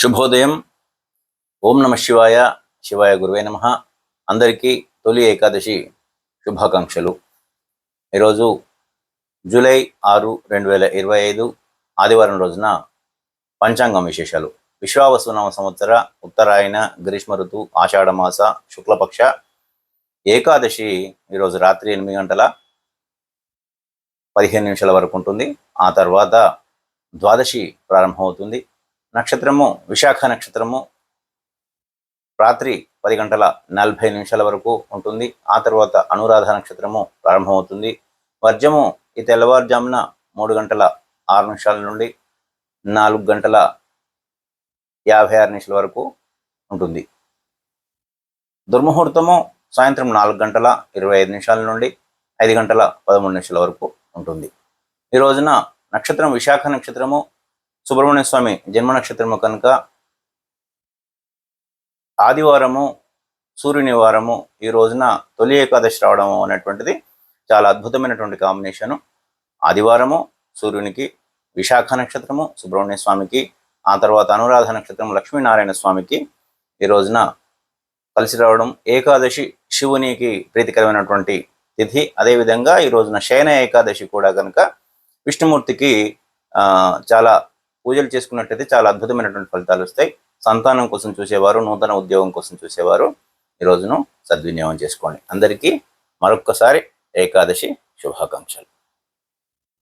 శుభోదయం. ఓం నమ శివాయ. శివాయ గురువే నమ. అందరికీ తొలి ఏకాదశి శుభాకాంక్షలు. ఈరోజు జూలై ఆరు రెండు వేల ఇరవై ఐదు ఆదివారం రోజున పంచాంగం విశేషాలు. విశ్వావసునామ సంవత్సర ఉత్తరాయణ గ్రీష్మ ఋతు ఆషాఢమాస శుక్లపక్ష. ఏకాదశి ఈరోజు రాత్రి ఎనిమిది గంటల పదిహేను నిమిషాల వరకు ఉంటుంది. ఆ తర్వాత ద్వాదశి ప్రారంభమవుతుంది. నక్షత్రము విశాఖ నక్షత్రము రాత్రి పది గంటల నలభై నిమిషాల వరకు ఉంటుంది. ఆ తర్వాత అనురాధ నక్షత్రము ప్రారంభమవుతుంది. వర్జము ఈ తెల్లవారుజామున మూడు గంటల ఆరు నిమిషాల నుండి నాలుగు గంటల యాభై ఆరు నిమిషాల వరకు ఉంటుంది. దుర్ముహూర్తము సాయంత్రం నాలుగు గంటల ఇరవై ఐదు నిమిషాల నుండి ఐదు గంటల పదమూడు నిమిషాల వరకు ఉంటుంది. ఈ రోజున నక్షత్రం విశాఖ నక్షత్రము సుబ్రహ్మణ్య స్వామి జన్మ నక్షత్రము కనుక ఆదివారము సూర్యుని వారము ఈ రోజున తొలి ఏకాదశి రావడము అనేటువంటిది చాలా అద్భుతమైనటువంటి కాంబినేషను ఆదివారము సూర్యునికి విశాఖ నక్షత్రము సుబ్రహ్మణ్య స్వామికి ఆ తర్వాత అనురాధ నక్షత్రం లక్ష్మీనారాయణ స్వామికి ఈ రోజున కలిసి రావడం ఏకాదశి శివునికి ప్రీతికరమైనటువంటి తిథి. అదేవిధంగా ఈ రోజున శయన ఏకాదశి కూడా కనుక విష్ణుమూర్తికి చాలా పూజలు చేసుకున్నట్టయితే చాలా అద్భుతమైనటువంటి ఫలితాలు వస్తాయి. సంతానం కోసం చూసేవారు నూతన ఉద్యోగం కోసం చూసేవారు ఈ రోజును సద్వినియోగం చేసుకోండి. అందరికీ మరొక్కసారి ఏకాదశి శుభాకాంక్షలు.